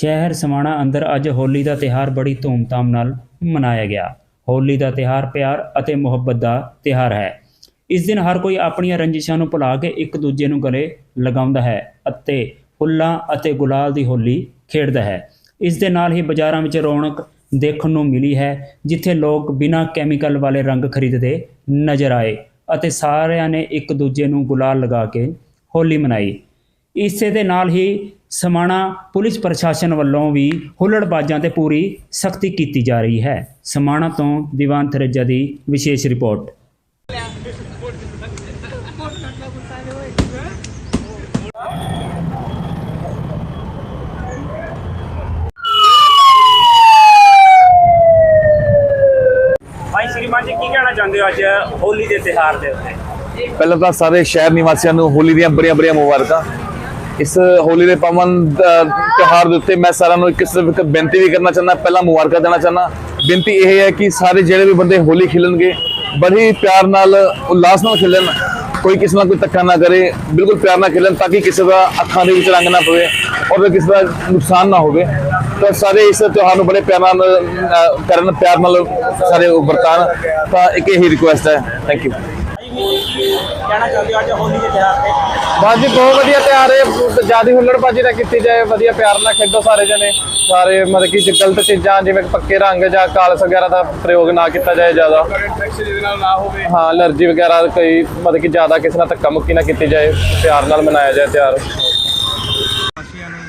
ਸ਼ਹਿਰ ਸਮਾਣਾ ਅੰਦਰ ਅੱਜ ਹੋਲੀ ਦਾ ਤਿਹਾਰ ਬੜੀ ਧੂਮਧਾਮ ਨਾਲ ਮਨਾਇਆ ਗਿਆ। ਹੋਲੀ ਦਾ ਤਿਹਾਰ ਪਿਆਰ ਅਤੇ ਮੁਹੱਬਤ ਦਾ ਤਿਹਾਰ ਹੈ। ਇਸ ਦਿਨ ਹਰ ਕੋਈ ਆਪਣੀਆਂ ਰੰਜਿਸ਼ਾਂ ਨੂੰ ਭੁਲਾ ਕੇ ਇੱਕ ਦੂਜੇ ਨੂੰ ਗਲੇ ਲਗਾਉਂਦਾ ਹੈ ਅਤੇ ਫੁੱਲਾਂ ਅਤੇ ਗੁਲਾਲ ਦੀ ਹੋਲੀ ਖੇਡਦਾ ਹੈ। ਇਸ ਦੇ ਨਾਲ ਹੀ ਬਾਜ਼ਾਰਾਂ ਵਿੱਚ ਰੌਣਕ ਦੇਖਣ ਨੂੰ ਮਿਲੀ ਹੈ, ਜਿੱਥੇ ਲੋਕ ਬਿਨਾਂ ਕੈਮੀਕਲ ਵਾਲੇ ਰੰਗ ਖਰੀਦਦੇ ਨਜ਼ਰ ਆਏ ਅਤੇ ਸਾਰਿਆਂ ਨੇ ਇੱਕ ਦੂਜੇ ਨੂੰ ਗੁਲਾਲ ਲਗਾ ਕੇ ਹੋਲੀ ਮਨਾਈ। ਇਸੇ ਦੇ ਨਾਲ ਹੀ ਸਮਾਣਾ ਪੁਲਿਸ ਪ੍ਰਸ਼ਾਸਨ ਵੱਲੋਂ ਵੀ ਹੁੱਲੜਬਾਜ਼ਾਂ ਤੇ ਪੂਰੀ ਸਖਤੀ ਕੀਤੀ ਜਾ ਰਹੀ ਹੈ। ਸਮਾਣਾ ਤੋਂ ਦੀਵਾਨ ਥਰੇਜਾ ਦੀ ਵਿਸ਼ੇਸ਼ ਰਿਪੋਰਟ। ਭਾਈ ਸ਼੍ਰੀਮਾਨ ਜੀ ਕੀ ਕਹਿਣਾ ਚਾਹੁੰਦੇ ਹੋ ਅੱਜ ਹੋਲੀ ਦੇ ਤਿਹਾਰ ਦੇ ਉੱਤੇ? ਪਹਿਲਾਂ ਤਾਂ ਸਾਰੇ ਸ਼ਹਿਰ ਨਿਵਾਸੀਆਂ ਨੂੰ ਹੋਲੀ ਦੀਆਂ ਬੜੀਆਂ ਬੜੀਆਂ ਮੁਬਾਰਕਾਂ। ਇਸ ਹੋਲੀ ਦੇ ਪਾਵਨ ਅ, ਤਿਉਹਾਰ ਦੇ ਉੱਤੇ ਮੈਂ ਸਾਰਿਆਂ ਨੂੰ ਇੱਕ ਸਿਰਫ ਇੱਕ ਬੇਨਤੀ ਵੀ ਕਰਨਾ ਚਾਹੁੰਦਾ ਪਹਿਲਾਂ ਮੁਬਾਰਕਾਂ ਦੇਣਾ ਚਾਹੁੰਦਾ। ਬੇਨਤੀ ਇਹ ਹੈ ਕਿ ਸਾਰੇ ਜਿਹੜੇ ਵੀ ਬੰਦੇ ਹੋਲੀ ਖੇਲਣਗੇ ਬੜੀ ਪਿਆਰ ਨਾਲ ਉਲਾਸ ਨਾਲ ਖੇਲਣ ਕੋਈ ਕਿਸੇ ਨਾਲ ਕੋਈ ਧੱਕਾ ਨਾ ਕਰੇ ਬਿਲਕੁਲ ਪਿਆਰ ਨਾਲ ਖੇਲਣ ਤਾਂ ਕਿ ਕਿਸੇ ਦਾ ਅੱਖਾਂ ਦੇ ਵਿੱਚ ਰੰਗ ਨਾ ਪਵੇ ਔਰ ਕਿਸੇ ਦਾ ਨੁਕਸਾਨ ਨਾ ਹੋਵੇ। ਤਾਂ ਸਾਰੇ ਇਸ ਤਿਉਹਾਰ ਨੂੰ ਬੜੇ ਪਿਆਰ ਨਾਲ ਕਰਨ ਪਿਆਰ ਨਾਲ ਸਾਰੇ ਵਰਤਾਨ ਤਾਂ ਇੱਕ ਇਹੀ ਰਿਕੁਐਸਟ ਹੈ। ਥੈਂਕ ਯੂ ਕਹਿਣਾ ਚਾਹੁੰਦੇ ਹੋ ਅੱਜ ਹੋਲੀ ਦੇ ਤਿਹਾਰ ਤੇ? ਬਸ ਜੀ ਬਹੁਤ ਵਧੀਆ ਤਿਆਰ ਹੈ। ਜ਼ਿਆਦਾ ਹੁੱਲੜਬਾਜੀ ਨਾ ਕੀਤੀ ਜਾਏ ਵਧੀਆ ਪਿਆਰ ਨਾਲ ਖੇਡੋ ਸਾਰੇ ਜਣੇ। ਸਾਰੇ ਮਤਲਬ ਕਿ ਗਲਤ ਚੀਜ਼ਾਂ ਜਿਵੇਂ ਪੱਕੇ ਰੰਗ ਜਾਂ ਕਾਲਸ ਵਗੈਰਾ ਦਾ ਪ੍ਰਯੋਗ ਨਾ ਕੀਤਾ ਜਾਏ ਜ਼ਿਆਦਾ। ਹਾਂ ਅਲਰਜੀ ਵਗੈਰਾ ਕੋਈ ਮਤਲਬ ਕਿ ਜ਼ਿਆਦਾ ਕਿਸੇ ਨਾਲ ਧੱਕਾ ਮੁੱਕੀ ਨਾ ਕੀਤੀ ਜਾਏ ਪਿਆਰ ਨਾਲ ਮਨਾਇਆ ਜਾਏ ਤਿਆਰ ਵਾਸੀਆਂ ਨੂੰ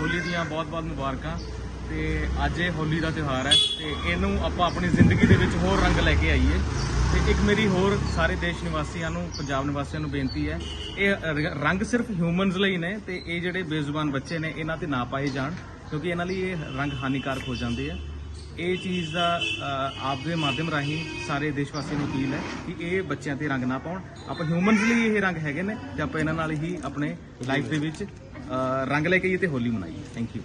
ਹੋਲੀ ਦੀਆਂ ਬਹੁਤ-ਬਹੁਤ ਮੁਬਾਰਕਾਂ। ਤੇ ਅੱਜ ਇਹ ਹੋਲੀ ਦਾ ਤਿਉਹਾਰ ਹੈ ਤੇ ਇਹਨੂੰ ਆਪਾਂ ਆਪਣੀ ਜ਼ਿੰਦਗੀ ਦੇ ਵਿੱਚ ਹੋਰ ਰੰਗ ਲੈ ਕੇ ਆਈਏ। ਤੇ ਇੱਕ ਮੇਰੀ ਹੋਰ ਸਾਰੇ ਦੇਸ਼ ਨਿਵਾਸੀਆਂ ਨੂੰ, ਪੰਜਾਬ ਨਿਵਾਸੀਆਂ ਨੂੰ ਬੇਨਤੀ ਹੈ, ਇਹ ਰੰਗ ਸਿਰਫ ਹਿਊਮਨਸ ਲਈ ਨੇ ਤੇ ਇਹ ਜਿਹੜੇ ਬੇਜ਼ੁਬਾਨ ਬੱਚੇ ਨੇ, ਇਹਨਾਂ ਤੇ ਨਾ ਪਾਏ ਜਾਣ, ਕਿਉਂਕਿ ਇਹਨਾਂ ਲਈ ਇਹ ਰੰਗ ਹਾਨੀਕਾਰਕ ਹੋ ਜਾਂਦੇ ਆ। ਇਹ ਚੀਜ਼ ਦਾ ਆਪ ਦੇ ਮਾਧਿਅਮ ਰਾਹੀਂ ਸਾਰੇ ਦੇਸ਼ ਵਾਸੀਆਂ ਨੂੰ ਅਪੀਲ ਹੈ ਕਿ ਇਹ ਬੱਚਿਆਂ ਤੇ ਰੰਗ ਨਾ ਪਾਉਣ। ਆਪਾਂ ਹਿਊਮਨਸ ਲਈ ਇਹ ਰੰਗ ਹੈਗੇ ਨੇ ਤੇ ਆਪਾਂ ਇਹਨਾਂ ਨਾਲ ਹੀ ਆਪਣੇ ਲਾਈਫ ਦੇ ਵਿੱਚ ਰੰਗ ਲੈ ਕੇ ਆਈਏ ਤੇ ਹੋਲੀ ਮਨਾਈਏ। Thank you